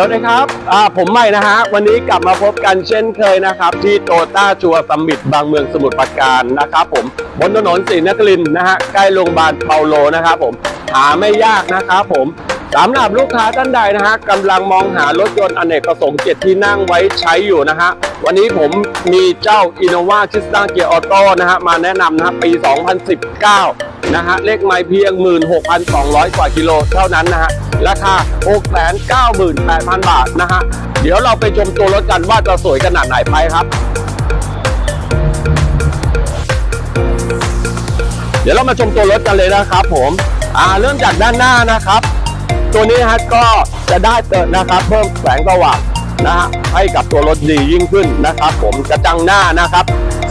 สวัสดีครับอ่าผมใหม่นะฮะ วันนี้กลับมาพบกันเช่นเคยนะครับ ที่โตต้าชัวซัมมิตบางเมืองสมุทรปราการนะครับผมบนถนนศรีนครินทร์นะฮะ ใกล้โรงพยาบาลเปาโลนะครับผม หาไม่ยากนะครับผมสำหรับลูกค้าท่านใดนะฮะกำลังมองหารถยนต์อเนกประสงค์เจ็ดที่นั่งไว้ใช้อยู่นะฮะ วันนี้ผมมีเจ้า Innova c r i s t a Gear Auto นะฮะ มาแนะนำนะฮะปี 2019 นะฮะเลขไม้เพียง 16,200 กว่ากิโลเท่านั้นนะฮะราคา 698,000 บาทนะฮะเดี๋ยวเราไปชมตัวรถกันว่าจะสวยขนาดไหนไปครับ เดี๋ยวเรามาชมตัวรถกันเลยนะครับผมอ่าเริ่มจากด้านหน้านะครับ ตัวนี้ฮะก็จะได้เติมนะครับ เพิ่มแสงสว่างนะฮะให้กับตัวรถดียิ่งขึ้นนะครับ ผมกระจังหน้านะครับ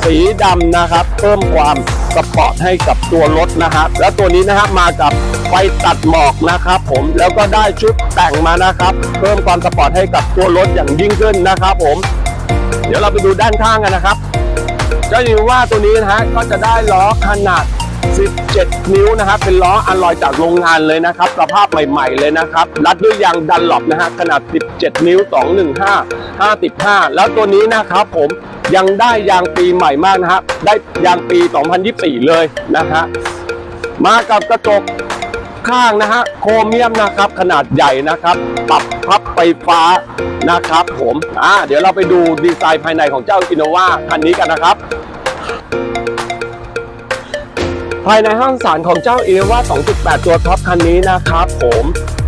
สีดำนะครับ เพิ่มความ สปอร์ตให้กับตัวรถนะครับ แล้วตัวนี้นะครับมากับไฟตัดหมอกนะครับผมแล้วก็ได้ชุดแต่งมานะครับ เพิ่มความสปอร์ตให้กับตัวรถอย่างยิ่งขึ้นนะครับผมเดี๋ยวเราไปดูด้านข้างกันนะครับจะเห็นว่าตัวนี้นะฮะก็จะได้ล้อขนาด 17 นิ้วนะครับเป็นล้ออัลลอยจากโรงงานเลยนะครับสภาพใหม่ๆเลยนะครับรัดด้วยยางดันหลบนะฮะขนาด 17 นิ้ว 215 55 แล้วตัวนี้นะครับผมยังได้ยางปีใหม่มากนะฮะได้ยางปี 2024 เลยนะฮะมากับกระจกข้างนะฮะโครเมียมนะครับขนาดใหญ่นะครับ ปรับพับไฟฟ้านะครับผมอ่าเดี๋ยวเราไปดูดีไซน์ภายในของเจ้าอินโนวาคันนี้กันนะครับ ภายในห้องสารของเจ้า i n n o v a 2.8 ตัวท็อปคันนี้นะครับผม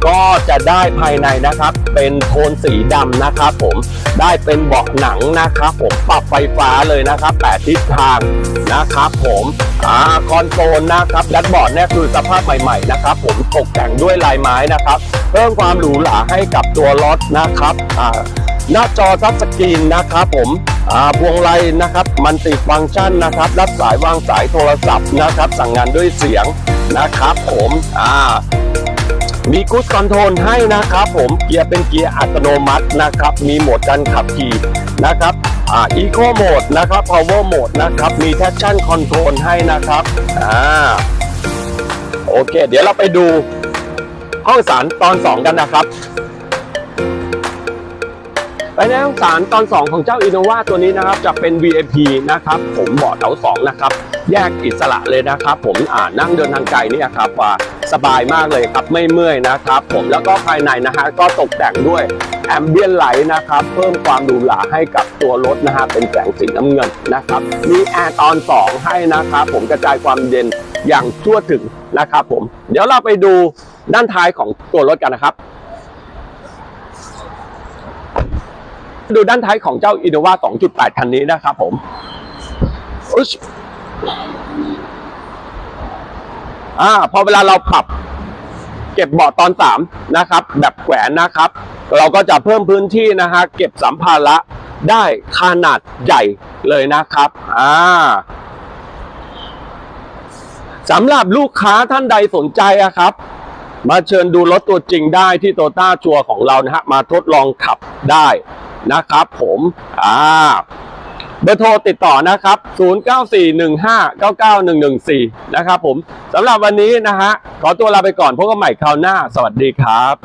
ก็จะได้ภายในนะครับ เป็นโทนสีดำนะครับผมได้เป็นเบาะหนังนะครับผมปรับไฟฟ้าเลยนะครับแปดทิศทางนะครับผมอ่าคอนโซลนะครับแดชบอร์ดเนี่ยคือสภาพใหม่ๆนะครับผมตกแต่งด้วยลายไม้นะครับ เพิ่มความหรูหราให้กับตัวรถนะครับอ่าหน้าจอทัชสกรีนนะครับผม พวงไลนะครับมันติฟังก์ชันนะครับ รับสายวางสายโทรศัพท์นะครับ สั่งงานด้วยเสียงนะครับ ผมอ่ามีกู๊ดคอนโทรลให้นะครับ ผมเกียร์เป็นเกียร์อัตโนมัตินะครับ มีโหมดการขับขี่นะครับอ่าอีโคโหมดนะครับพาวเวอร์โหมดนะครับ มีแทชชั่นคอนโทรลให้นะครับอ่าโอเค เดี๋ยวเราไปดูห้องสารตอน 2 กันนะครับ ไปในห้องสารตอน 2 ของเจ้า Innova ตัวนี้นะครับจะเป็น VIP นะครับผมเบาะแถว2นะครับแยกอิสระเลยนะครับ ผมอ่านั่งเดินทางไกลนี่ครับว่าสบายมากเลยครับไม่เมื่อยนะครับผมแล้วก็ภายในนะฮะก็ตกแต่งด้วยแอมเบียนไลท์นะครับเพิ่มความหรูหราให้กับตัวรถนะฮะเป็นแสงสีน้ำเงินนะครับมีแอร์ตอน 2 ให้นะครับผมกระจายความเย็นอย่างทั่วถึงนะครับผมเดี๋ยวเราไปดูด้านท้ายของตัวรถกันนะครับ ดูด้านท้ายของเจ้า Innova 2.8 คันนี้นะครับผมอุ๊ยอ่าพอเวลาเราปรับ เก็บเบาะตอน3นะครับ แบบแขวนนะครับ เราก็จะเพิ่มพื้นที่นะฮะเก็บสัมภาระได้ขนาดใหญ่เลยนะครับอ่าสำหรับลูกค้าท่านใดสนใจอะครับ มาเชิญดูรถตัวจริงได้ที่โตต้าชัวของเรานะฮะมาทดลองขับได้ นะครับผมอ่าเบอร์โทรติดต่อนะครับ 0941599114 นะครับผมสำหรับวันนี้นะฮะ ขอตัวลาไปก่อนพบกันใหม่คราวหน้า สวัสดีครับ